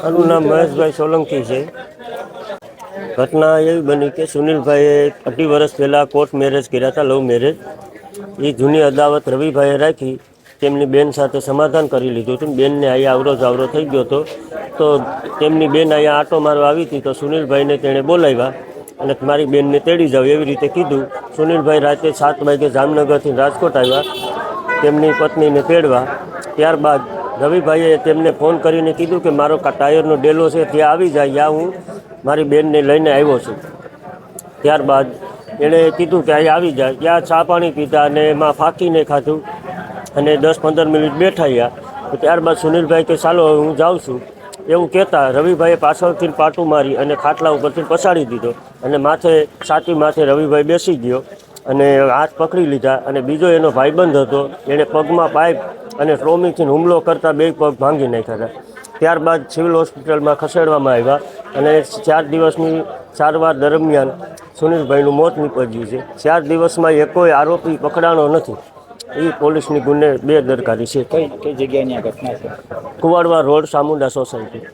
મારું નામ મહેશભાઈ સોલંકી છે. ઘટના એવી બની કે સુનિલભાઈએ અઢી વર્ષ પહેલાં કોર્ટ મેરેજ કર્યા હતા, લવ મેરેજ. એ જૂની અદાવત રવિભાઈએ રાખી, તેમની બેન સાથે સમાધાન કરી લીધું હતું. બેનને અહીંયા આવરો જાવરો થઈ ગયો હતો. તો તેમની બેન અહીંયા આટો મારવા આવી હતી, તો સુનિલભાઈને તેણે બોલાવ્યા અને મારી બેનને તેડી જાવ એવી રીતે કીધું. સુનિલભાઈ રાતે સાત વાગે જામનગરથી રાજકોટ આવ્યા. તેમની પત્નીને તેડવા. ત્યારબાદ રવિભાઈએ તેમને ફોન કરીને કીધું કે મારો ટાયરનો ડેલો છે, ત્યાં આવી જાય, યા હું મારી બેનને લઈને આવ્યો છું. ત્યારબાદ એણે કીધું કે અહીં આવી જાય. ત્યાં ચા પાણી પીધા અને એમાં ફાંકીને ખાધું અને દસ પંદર મિનિટ બેઠા તો ત્યારબાદ સુનિલભાઈ કે, ચાલો હું જાઉં છું. એવું કહેતા રવિભાઈએ પાછળથી પાટું મારી અને ખાટલા ઉપરથી પછાડી દીધો અને માથે સાચી માથે રવિભાઈ બેસી ગયો. અને હાથ પકડી લીધા અને બીજો એનો ભાઈબંધ હતો એણે પગમાં પાઇપ અને ટ્રોમીથી હુમલો કરતાં બે પગ ભાંગી નાખ્યા હતા. ત્યારબાદ સિવિલ હોસ્પિટલમાં ખસેડવામાં આવ્યા અને ચાર દિવસની સારવાર દરમિયાન સુનિલભાઈનું મોત નીપજ્યું છે. ચાર દિવસમાં એકોય આરોપી પકડાણો નથી. એ પોલીસની ગુને બે દરકારી છે. કઈ કઈ જગ્યાની આ ઘટના છે? કુવાડવા રોડ સામુંડા સોસાયટી.